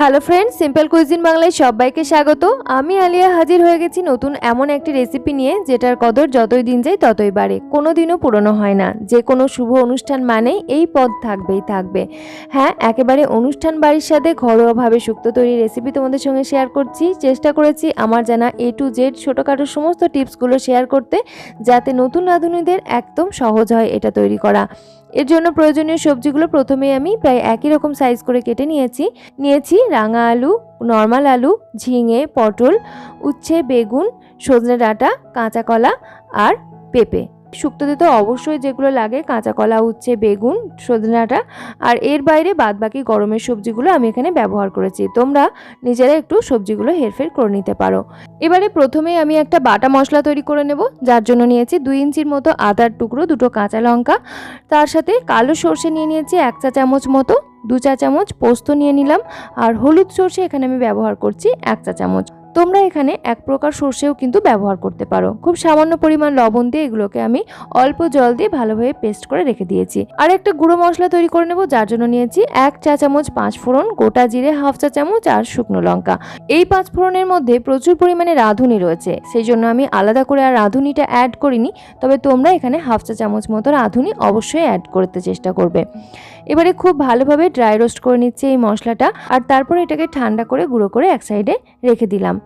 Hello friend simple cuisine বাংলায় সবাইকে স্বাগত। আমি আলিয়া হাজির হয়ে গেছি নতুন এমন একটি রেসিপি নিয়ে, যেটার কদর যতই দিন যায় ততই বাড়ে। কোনো দিনও পুরনো হয় না। যে কোনো শুভ অনুষ্ঠান মানেই এই পদ থাকবেই থাকবে। হ্যাঁ একেবারে অনুষ্ঠান বাড়ির সাথে ঘরোয়াভাবে শুক্তো তৈরি রেসিপি তোমাদের সঙ্গে শেয়ার করছি। চেষ্টা করেছি আমার জানা এ টু জেড ছোটোখাটো সমস্ত টিপসগুলো শেয়ার করতে, যাতে নতুন রাঁধুনিদের একদম সহজ হয় এটা তৈরি করা। এর জন্য প্রয়োজনীয় সবজিগুলো প্রথমেই আমি প্রায় একই রকম সাইজ করে কেটে নিয়েছি। নিয়েছি রাঙা আলু নর্মাল আলু ঝিঙে পটল উচ্ছে বেগুন সজনে ডাঁটা কাঁচা কলা আর পেঁপে। শুক্তোতে তো অবশ্যই যেগুলো লাগে, কাঁচা কলা, উচ্ছে, বেগুন সজনে ডাঁটা আর এর বাইরে বাদবাকি গরমের সবজিগুলো আমি এখানে ব্যবহার করেছি। তোমরা নিজেরা একটু সবজিগুলো হেরফের করে নিতে পারো। এবারে প্রথমেই আমি একটা বাটা মশলা তৈরি করে নেব, যার জন্য নিয়েছি দুই ইঞ্চির মতো আদার টুকরো, দুটো কাঁচা লঙ্কা। তার সাথে কালো সর্ষে নিয়ে নিয়েছি এক চা চামচ মতো, দু চা চামচ পোস্ত নিয়ে নিলাম, আর হলুদ সর্ষে এখানে আমি ব্যবহার করছি এক চা চামচ। তোমরা এখানে এক প্রকার সর্ষেও কিন্তু ব্যবহার করতে পারো। খুব সামান্য পরিমাণ লবণ দিয়ে এগুলোকে আমি অল্প জল দিয়ে ভালোভাবে পেস্ট করে রেখে দিয়েছি। আর একটা গুঁড়ো মশলা তৈরি করে নেব, যার জন্য নিয়েছি এক চা চামচ পাঁচ ফোড়ন, গোটা জিরে হাফ চা চামচ আর শুকনো লঙ্কা। এই পাঁচ ফোড়নের মধ্যে প্রচুর পরিমাণে রাঁধুনি রয়েছে। সেই জন্য আমি আলাদা করে আর রাঁধুনিটা অ্যাড করিনি, তবে তোমরা এখানে হাফ চা চামচ মতো রাঁধুনি অবশ্যই অ্যাড করতে চেষ্টা করবে। এবারে খুব ভালোভাবে ড্রাই রোস্ট করে নিচ্ছে এই মশলাটা, আর তারপরে এটাকে ঠান্ডা করে গুঁড়ো করে এক সাইডে রেখে দিলাম।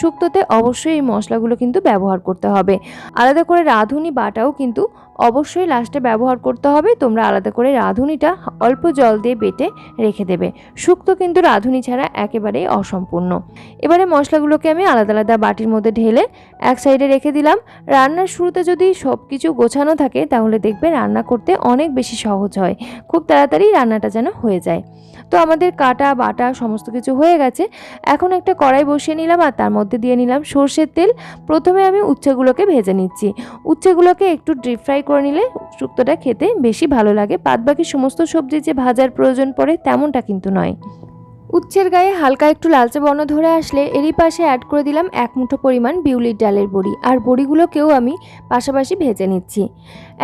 শুক্তোতে অবশ্যই এই মশলাগুলো কিন্তু ব্যবহার করতে হবে। আলাদা করে রাঁধুনি বাটাও কিন্তু অবশ্যই লাস্টে ব্যবহার করতে হবে। তোমরা আলাদা করে রাঁধুনিটা অল্প জল দিয়ে বেটে রেখে দেবে। শুক্তো কিন্তু রাঁধুনি ছাড়া একেবারেই অসম্পূর্ণ। এবারে মশলাগুলোকে আমি আলাদা আলাদা বাটির মধ্যে ঢেলে এক সাইডে রেখে দিলাম। রান্নার শুরুতে যদি সব কিছু গোছানো থাকে, তাহলে দেখবে রান্না করতে অনেক বেশি সহজ হয়। খুব তাড়াতাড়ি রান্নাটা যেন হয়ে যায়। তো আমাদের কাটা, বাটা সমস্ত কিছু হয়ে গেছে। এখন একটা কড়াই বসিয়ে নিলাম আর তার মধ্যে দিয়ে নিলাম সর্ষের তেল। প্রথমে আমি উচ্ছেগুলোকে ভেজে নিচ্ছি। উচ্ছেগুলোকে একটু ডিপ ফ্রাই করে নিলে শুক্তোটা খেতে বেশি ভালো লাগে। বাদবাকি সমস্ত সবজি যে ভাজার প্রয়োজন পড়ে তেমনটা কিন্তু নয়। উচ্ছের গায়ে হালকা একটু লালচে বর্ণ ধরে আসলে এরই পাশে অ্যাড করে দিলাম এক মুঠো পরিমাণ বিউলির ডালের বড়ি। আর বড়িগুলোকেও আমি পাশাপাশি ভেজে নিচ্ছি।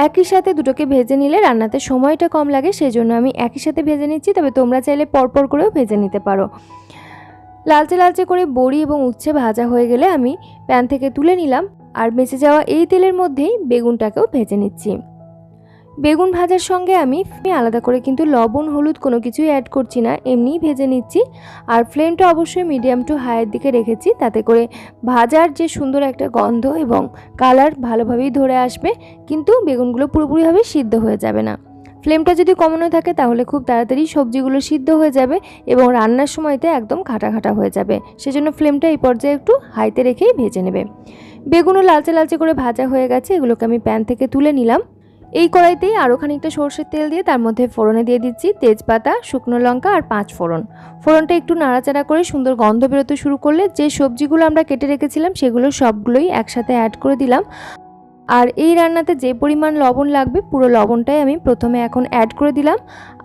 একই সাথে দুটোকে ভেজে নিলে রান্নাতে সময়টা কম লাগে সেই জন্য আমি একই সাথে ভেজে নিচ্ছি, তবে তোমরা চাইলে পরপর করেও ভেজে নিতে পারো। লালচে লালচে করে বড়ি এবং উচ্ছে ভাজা হয়ে গেলে আমি প্যান থেকে তুলে নিলাম। আর বেঁচে যাওয়া এই তেলের মধ্যেই বেগুনটাকেও ভেজে নিচ্ছি। বেগুন ভাজার সঙ্গে আমি আলাদা করে কিন্তু লবণ, হলুদ কোনো কিছুই অ্যাড করছি না, এমনিই ভেজে নিচ্ছি। আর ফ্লেমটা অবশ্যই মিডিয়াম টু হাইয়ের দিকে রেখেছি, তাতে করে ভাজার যে সুন্দর একটা গন্ধ এবং কালার ভালোভাবেই ধরে আসবে, কিন্তু বেগুনগুলো পুরোপুরিভাবে সিদ্ধ হয়ে যাবে না। ফ্লেমটা যদি কমানো থাকে, তাহলে খুব তাড়াতাড়ি সবজিগুলো সিদ্ধ হয়ে যাবে এবং রান্নার সময়তে একদম খাটা খাটা হয়ে যাবে। সেজন্য ফ্লেমটা এই পর্যায়ে একটু হাইতে রেখেই ভেজে নেবে। বেগুনও লালচে লালচে করে ভাজা হয়ে গেছে, এগুলোকে আমি প্যান থেকে তুলে নিলাম। এই কড়াইতেই আরও খানিকটা সর্ষের তেল দিয়ে তার মধ্যে ফোড়নে দিয়ে দিচ্ছি তেজপাতা, শুকনো লঙ্কা আর পাঁচ ফোড়ন। ফোড়নটা একটু নাড়াচাড়া করে সুন্দর গন্ধ বেরোতে শুরু করলে যে সবজিগুলো আমরা কেটে রেখেছিলাম সেগুলো সবগুলোই একসাথে অ্যাড করে দিলাম। আর এই রান্নাতে যে পরিমাণ লবণ লাগবে, পুরো লবণটাই আমি প্রথমে এখন অ্যাড করে দিলাম।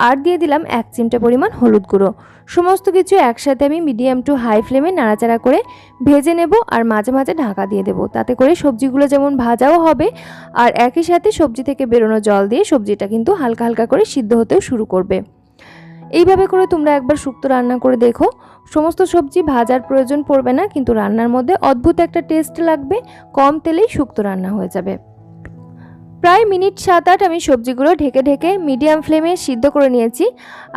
আর দিয়ে দিলাম এক চিমটা পরিমাণ হলুদ গুঁড়ো। সমস্ত কিছু একসাথে আমি মিডিয়াম টু হাই ফ্লেমে নাড়াচাড়া করে ভেজে নেব আর মাঝে মাঝে ঢাকা দিয়ে দেবো। তাতে করে সবজিগুলো যেমন ভাজাও হবে আর একই সাথে সবজি থেকে বেরোনো জল দিয়ে সবজিটা কিন্তু হালকা হালকা করে সিদ্ধ হতেও শুরু করবে। এইভাবে করে তোমরা একবার শুক্তো রান্না করে দেখো। সমস্ত সবজি ভাজার প্রয়োজন পড়বে না, কিন্তু রান্নার মধ্যে অদ্ভুত একটা টেস্ট লাগবে। কম তেলেই শুক্তো রান্না হয়ে যাবে। প্রায় মিনিট সাত আট আমি সবজিগুলো ঢেকে ঢেকে মিডিয়াম ফ্লেমে সিদ্ধ করে নিয়েছি।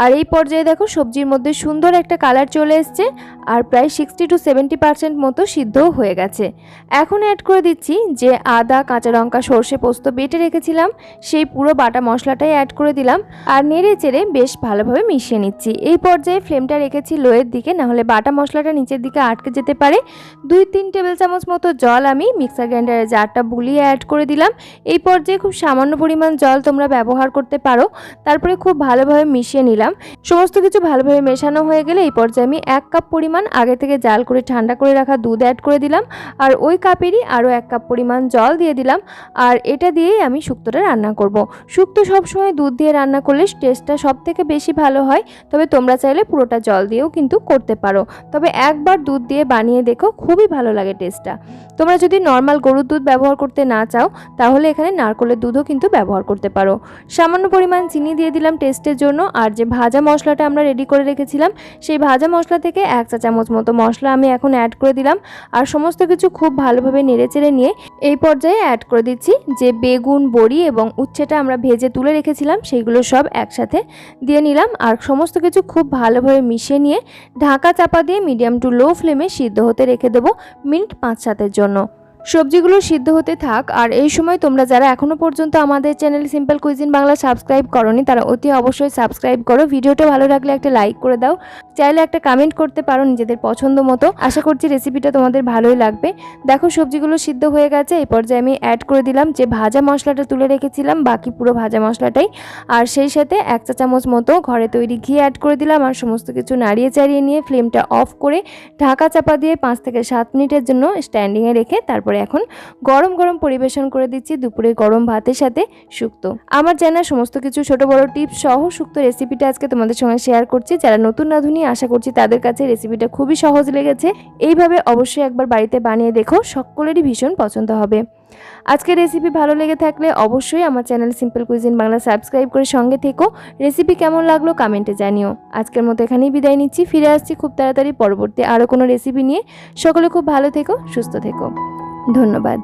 আর এই পর্যায়ে দেখো, সবজির মধ্যে সুন্দর একটা কালার চলে এসছে আর প্রায় সিক্সটি টু সেভেন্টি পার্সেন্ট মতো সিদ্ধও হয়ে গেছে। এখন অ্যাড করে দিচ্ছি যে আদা, কাঁচা লঙ্কা, সর্ষে পোস্ত বেটে রেখেছিলাম, সেই পুরো বাটা মশলাটাই অ্যাড করে দিলাম আর নেড়ে চেড়ে বেশ ভালোভাবে মিশিয়ে নিচ্ছি। এই পর্যায়ে ফ্লেমটা রেখেছি লোয়ের দিকে, নাহলে বাটা মশলাটা নিচের দিকে আটকে যেতে পারে। দুই তিন টেবিল চামচ মতো জল আমি মিক্সার গ্রাইন্ডারের জারটা বুলিয়ে অ্যাড করে দিলাম। এই পর্যায়ে খুব সামান্য পরিমাণ জল তোমরা ব্যবহার করতে পারো। তারপরে খুব ভালোভাবে মিশিয়ে নিলাম। সমস্ত কিছু ভালোভাবে মেশানো হয়ে গেলে এই পর্যায়ে আমি এক কাপ পরিমাণ আগে থেকে জাল করে, ঠান্ডা করে রাখা দুধ অ্যাড করে দিলাম। আর ওই কাপেরই আরও এক কাপ পরিমাণ জল দিয়ে দিলাম। আর এটা দিয়েই আমি শুক্তোটা রান্না করব। শুক্তো সবসময় দুধ দিয়ে রান্না করলে টেস্টটা সব থেকে বেশি ভালো হয়। তবে তোমরা চাইলে পুরোটা জল দিয়েও কিন্তু করতে পারো। তবে একবার দুধ দিয়ে বানিয়ে দেখো, খুবই ভালো লাগে টেস্টটা তোমরা যদি নর্মাল গরুর দুধ ব্যবহার করতে না চাও, তাহলে এখানে নারকোল নারকলের দুধও কিন্তু ব্যবহার করতে পারো। সামান্য পরিমাণ চিনি দিয়ে দিলাম টেস্টের জন্য, আর যে ভাজা মশলাটা আমরা রেডি করে রেখেছিলাম, সেই ভাজা মশলা থেকে এক চা চামচ মতো মশলা আমি এখন অ্যাড করে দিলাম, আর সমস্ত কিছু খুব ভালোভাবে নেড়েচেড়ে নিয়ে এই পর্যায়ে অ্যাড করে দিচ্ছি যে বেগুন, বড়ি এবং উচ্ছেটা আমরা ভেজে তুলে রেখেছিলাম, সেইগুলো সব একসাথে দিয়ে নিলাম, আর সমস্ত কিছু খুব ভালোভাবে মিশিয়ে নিয়ে ঢাকা চাপা দিয়ে মিডিয়াম টু লো ফ্লেমে সিদ্ধ হতে রেখে দেবো মিনিট পাঁচ সাতের জন্য। সবজিগুলো সিদ্ধ হতে থাক। আর এই সময় তোমরা যারা এখনও পর্যন্ত আমাদের channel simple cuisine Bangla subscribe করনি, তারা অতি অবশ্যই সাবস্ক্রাইব করো। ভিডিওটা ভালো লাগলে একটা লাইক করে দাও। চাইলে একটা কমেন্ট করতে পারো নিজেদের পছন্দ মতো। আশা করছি রেসিপিটা তোমাদের ভালোই লাগবে। দেখো সবজিগুলো সিদ্ধ হয়ে গেছে। এই পর্যায়ে আমি অ্যাড করে দিলাম যে ভাজা মশলাটা তুলে রেখেছিলাম, বাকি পুরো ভাজা মশলাটাই। আর সেই সাথে এক চা চামচ মতো ঘরে তৈরি ঘি অ্যাড করে দিলাম। আর সমস্ত কিছু নাড়িয়ে চাড়িয়ে নিয়ে ফ্লেমটা অফ করে ঢাকা চাপা দিয়ে পাঁচ থেকে সাত মিনিটের জন্য স্ট্যান্ডিংয়ে রেখে তারপরে এখন গরম গরম পরিবেশন করে দিচ্ছি দুপুরে গরম ভাতের সাথে শুক্তো আমার জানা সমস্ত কিছু ছোট বড় টিপস সহ শুক্তো রেসিপিটা আজকে তোমাদের সঙ্গে শেয়ার করছি। যারা নতুন রাঁধুনি আশা করছি তাদের কাছে রেসিপিটা খুবই সহজ লেগেছে। এইভাবে অবশ্যই একবার বাড়িতে বানিয়ে দেখো, সকলেরই ভীষণ পছন্দ হবে। আজকের রেসিপি ভালো লেগে থাকলে অবশ্যই আমার channel simple cuisine Bangla subscribe করে সঙ্গে থেকো। রেসিপি কেমন লাগল কমেন্টে জানিও। আজকের মতো এখানেই বিদায় নিচ্ছি। ফিরে আসছি খুব তাড়াতাড়ি পরবর্তী আরও কোনো রেসিপি নিয়ে। সকলে খুব ভালো থেকো, সুস্থ থেকো। ধন্যবাদ।